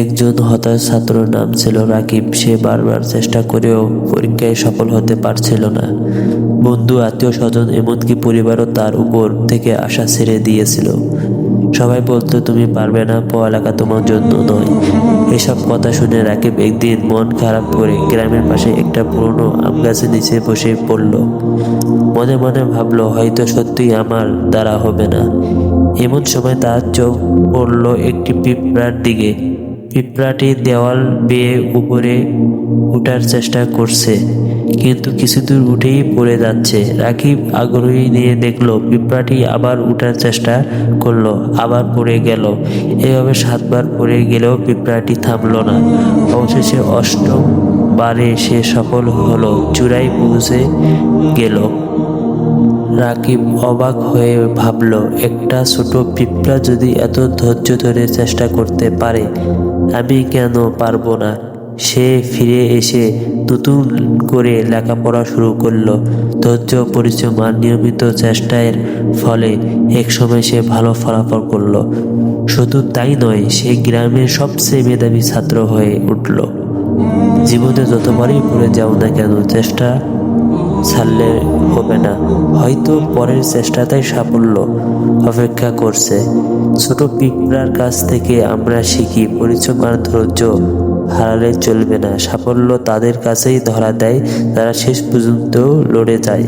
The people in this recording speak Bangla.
একজন হতাশ ছাত্র নাম ছিল রাকিব। সে বারবার চেষ্টা করেও পরীক্ষায় সফল হতে পারছিল না। বন্ধু আত্মীয় স্বজন এমনকি পরিবারও তার উপর থেকে আশা ছেড়ে দিয়েছিল। সবাই বলতো, তুমি পারবে না, পড়ালেখা তোমার জন্য নয়। এসব কথা শুনে রাকিব একদিন মন খারাপ করে গ্রামের পাশে একটা পুরনো আম গাছের নিচে বসে পড়ল। মনে মনে ভাবলো, হয়তো সত্যিই আমার দ্বারা হবে না। এমন সময় তার চোখ পড়ল একটি পিঁপড়ার দিকে। পিঁপড়াটি দেওয়াল বেয়ে উপরে উঠার চেষ্টা করছে, কিন্তু কিছু দূর উঠেই পড়ে যাচ্ছে। রাকিব আগ্রহী নিয়ে দেখল, পিঁপড়াটি আবার উঠার চেষ্টা করল, আবার পড়ে গেল। এভাবে সাতবার পড়ে গেলেও পিঁপড়াটি থামল না। অবশেষে অষ্টম বারে সে সফল হলো, চূড়ায় পৌঁছে গেল। রাকিব অবাক হয়ে ভাবল, একটা ছোট পিঁপড়া যদি এত ধৈর্য ধরে চেষ্টা করতে পারে, আমি কেন পারব না? সে ফিরে এসে নতুন করে লেখাপড়া শুরু করল। ধৈর্য, পরিশ্রম আর নিয়মিত চেষ্টার ফলে একসময় সে ভালো ফলাফল করল। শুধু তাই নয়, সে গ্রামের সবচেয়ে মেধাবী ছাত্র হয়ে উঠল। জীবনে যতবারই পড়ে যাও না কেন, চেষ্টা ছাড়লে হবে না। হয়তো পরের চেষ্টাতেই সাফল্য অপেক্ষা করছে। ছোট পিঁপড়ার কাছ থেকে আমরা শিখি, পরিশ্রম আর ধৈর্য হারালে চলবে না। সাফল্য তাদের কাছেই ধরা দেয়, তারা শেষ পর্যন্ত লড়ে যায়।